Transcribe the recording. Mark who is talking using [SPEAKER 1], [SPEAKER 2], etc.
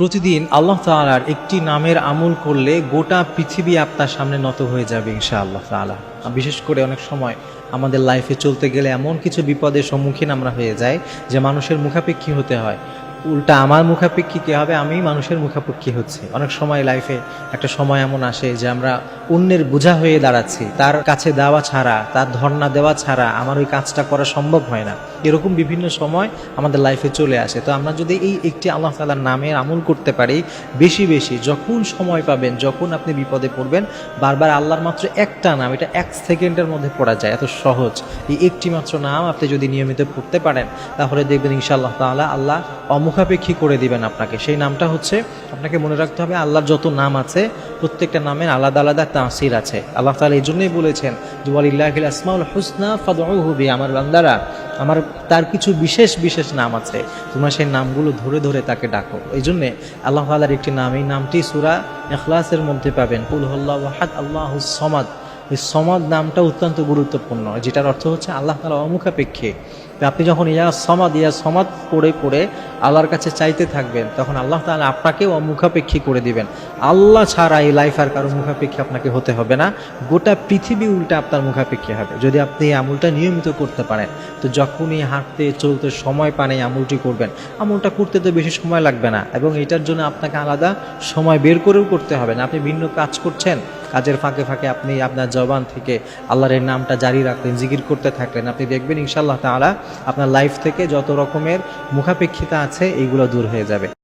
[SPEAKER 1] প্রতিদিন আল্লাহ তালার একটি নামের আমল করলে গোটা পৃথিবী আপনার সামনে নত হয়ে যাবে ইনশা আল্লাহ তালা বিশেষ করে অনেক সময় আমাদের লাইফে চলতে গেলে এমন কিছু বিপদের সম্মুখীন আমরা হয়ে যাই যে মানুষের মুখাপেক্ষী হতে হয়। উল্টা আমার মুখাপেক্ষী কে হবে আমি মানুষের মুখাপেক্ষী হচ্ছে। অনেক সময় লাইফে একটা সময় এমন আসে যে আমরা অন্যের বোঝা হয়ে দাঁড়াচ্ছি, তার কাছে দেওয়া ছাড়া, তার ধর্ণা দেওয়া ছাড়া আমার ওই কাজটা করা সম্ভব হয় না। এরকম বিভিন্ন সময় আমাদের লাইফে চলে আসে। তো আমরা যদি এই একটি আল্লাহ তালার নামের আমল করতে পারি, বেশি বেশি যখন সময় পাবেন, যখন আপনি বিপদে পড়বেন, বারবার আল্লাহর মাত্র একটা নাম, এটা এক সেকেন্ডের মধ্যে পড়া যায়, এত সহজ। এই একটি মাত্র নাম আপনি যদি নিয়মিত পড়তে পারেন, তাহলে দেখবেন ইনশাআল্লাহ তাআলা আল্লাহ অমুখাপেক্ষী করে দিবেন আপনাকে। সেই নামটা হচ্ছে, আপনাকে মনে রাখতে হবে আল্লাহর যত নাম আছে, প্রত্যেকটা নামের আলাদা আলাদা তাসির আছে। আল্লাহ তাআলা এই জন্যই বলেছেন যে আসমাউল হুসনা, ফাদউহু বি আমার বান্দারা, আমার তার কিছু বিশেষ বিশেষ নাম আছে। তোমরা সেই নামগুলো ধরে ধরে তাকে ডাকো। এই জন্যে আল্লাহ তাআলার একটি নাম, এই নামটি সুরা এখলাসের মধ্যে পাবেন। কুল হুল্লাহু আহাদ আল্লাহুস সমাদ। এই সমাদ নামটা অত্যন্ত গুরুত্বপূর্ণ, যেটার অর্থ হচ্ছে আল্লাহ তালা অমুখাপেক্ষী। আপনি যখন ইয়া সমাদ ইয়া সমাদ পড়ে পড়ে আল্লাহর কাছে চাইতে থাকবেন, তখন আল্লাহ তাআলা আপনাকেও অমুখাপেক্ষী করে দিবেন। আল্লাহ ছাড়া এই লাইফ আর কারও মুখাপেক্ষী আপনাকে হতে হবে না। গোটা পৃথিবী উল্টা আপনার মুখাপেক্ষী হবে। যদি আপনি এই আমুলটা নিয়মিত করতে পারেন, তো যখনই হাঁটতে, চলতে সময় পান এই আমুলটি করবেন। আমুলটা করতে তো বেশি সময় লাগবে না, এবং এটার জন্য আপনাকে আলাদা সময় বের করেও করতে হবে না। আপনি ভিন্ন কাজ করছেন কাজের ফাঁকে ফাঁকে আপনি আপনার জবান থেকে আল্লাহর নামটা জারি রাখলেন, জিকির করতে থাকলেন। আপনি দেখবেন ইনশাল্লাহ তাআলা আপনার লাইফ থেকে যত রকমের মুখাপেক্ষিতা আছে, এইগুলো দূর হয়ে যাবে।